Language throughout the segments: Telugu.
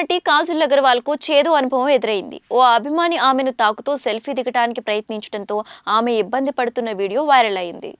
నటి కాజల్ అగర్వాల్కు చేదు అనుభవం ఎదురైంది. ఓ అభిమాని ఆమెను తాకుతూ సెల్ఫీ దిగడానికి ప్రయత్నించడంతో ఆమె ఇబ్బంది పడుతున్న వీడియో వైరల్ అయింది.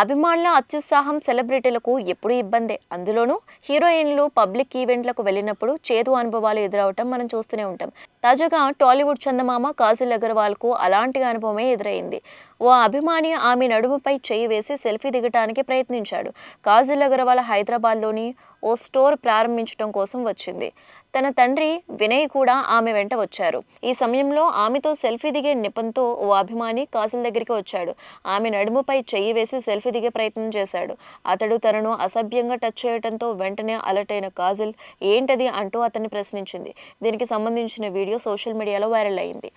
అభిమానుల అత్యుత్సాహం సెలబ్రిటీలకు ఎప్పుడూ ఇబ్బందే. అందులోనూ హీరోయిన్లు పబ్లిక్ ఈవెంట్లకు వెళ్ళినప్పుడు చేదు అనుభవాలు ఎదురవటం మనం చూస్తూనే ఉంటాం. తాజాగా టాలీవుడ్ చందమామ కాజల్ అగర్వాల్కు అలాంటి అనుభవమే ఎదురైంది. ఓ అభిమాని ఆమె నడుముపై చేయి వేసి సెల్ఫీ దిగటానికి ప్రయత్నించాడు. కాజల్ అగర్వాల్ హైదరాబాద్లోని ఓ స్టోర్ ప్రారంభించడం కోసం వచ్చింది. తన తండ్రి వినయ్ కూడా ఆమె వెంట వచ్చారు. ఈ సమయంలో ఆమెతో సెల్ఫీ దిగే నిపంతో ఓ అభిమాని కాజల్ దగ్గరికి వచ్చాడు. ఆమె నడుముపై చెయ్యి వేసి సెల్ఫీ దిగే ప్రయత్నం చేశాడు. అతడు తనను అసభ్యంగా టచ్ చేయడంతో వెంటనే అలర్ట్ అయిన కాజల్ ఏంటది? అంటూ అతన్ని ప్రశ్నించింది. దీనికి సంబంధించిన వీడియో సోషల్ మీడియాలో వైరల్ అయింది.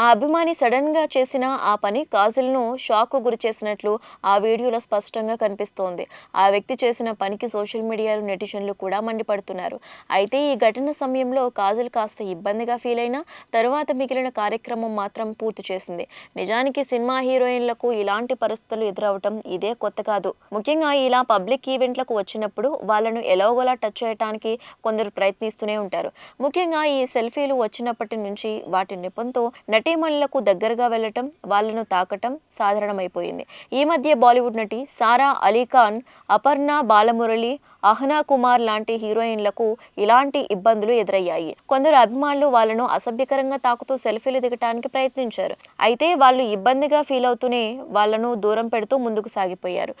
ఆ అభిమాని సడన్గా చేసిన ఆ పని కాజల్ను షాక్ గురి చేసినట్లు ఆ వీడియోలో స్పష్టంగా కనిపిస్తోంది. ఆ వ్యక్తి చేసిన పనికి సోషల్ మీడియాలో నెటిజన్లు కూడా మండిపడుతున్నారు. అయితే ఈ ఘటన సమయంలో కాజల్ కాస్త ఇబ్బందిగా ఫీల్ అయినా తరువాత మిగిలిన కార్యక్రమం మాత్రం పూర్తి చేసింది. నిజానికి సినిమా హీరోయిన్లకు ఇలాంటి పరిస్థితులు ఎదురవటం ఇదే కొత్త కాదు. ముఖ్యంగా ఇలా పబ్లిక్ ఈవెంట్లకు వచ్చినప్పుడు వాళ్ళను ఎలాగోలా టచ్ చేయడానికి కొందరు ప్రయత్నిస్తూనే ఉంటారు. ముఖ్యంగా ఈ సెల్ఫీలు వచ్చినప్పటి నుంచి వాటి నెపంతో నటీమణులకు దగ్గరగా వెళ్ళటం వాళ్ళను తాకటం సాధారణమైపోయింది. ఈ మధ్య బాలీవుడ్ నటి సారా అలీ ఖాన్ అపర్ణ బాలమురళి అహనా కుమార్ లాంటి హీరోయిన్లకు ఇలాంటి ఇబ్బందులు ఎదురయ్యాయి. కొందరు అభిమానులు వాళ్ళను అసభ్యకరంగా తాకుతూ సెల్ఫీలు దిగటానికి ప్రయత్నించారు. అయితే వాళ్ళు ఇబ్బందిగా ఫీల్ అవుతూనే వాళ్ళను దూరం పెడుతూ ముందుకు సాగిపోయారు.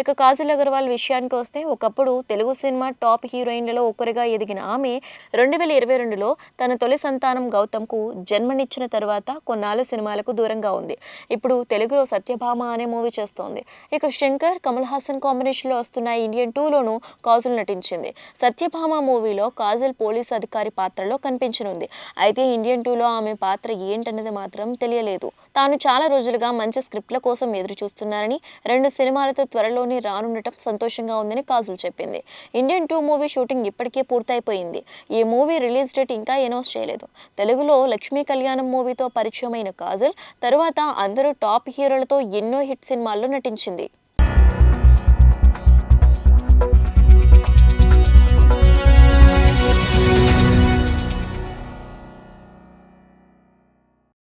ఇక కాజల్ అగర్వాల్ విషయానికి వస్తే ఒకప్పుడు తెలుగు సినిమా టాప్ హీరోయిన్లలో ఒకరిగా ఎదిగిన ఆమె రెండు వేల ఇరవై రెండులో తన తొలి సంతానం గౌతమ్కు జన్మనిచ్చిన తర్వాత కొన్నాళ్ళు సినిమాలకు దూరంగా ఉంది. ఇప్పుడు తెలుగులో సత్యభామ అనే మూవీ చేస్తోంది. ఇక శంకర్ కమల్ హాసన్ కాంబినేషన్లో వస్తున్న ఇండియన్ టూలోనూ కాజల్ నటించింది. సత్యభామ మూవీలో కాజల్ పోలీస్ అధికారి పాత్రలో కనిపించనుంది. అయితే ఇండియన్ టూలో ఆమె పాత్ర ఏంటన్నది మాత్రం తెలియలేదు. తాను చాలా రోజులుగా మంచి స్క్రిప్ట్ల కోసం ఎదురు చూస్తున్నారని రెండు సినిమాలతో త్వరలోనే రానుండటం సంతోషంగా ఉందని కాజల్ చెప్పింది. ఇండియన్ టూ మూవీ షూటింగ్ ఇప్పటికే పూర్తయిపోయింది. ఈ మూవీ రిలీజ్ డేట్ ఇంకా అనౌన్స్ చేయలేదు. తెలుగులో లక్ష్మీ కళ్యాణం మూవీతో పరిచయమైన కాజల్ తరువాత అందరూ టాప్ హీరోలతో ఎన్నో హిట్ సినిమాల్లో నటించింది.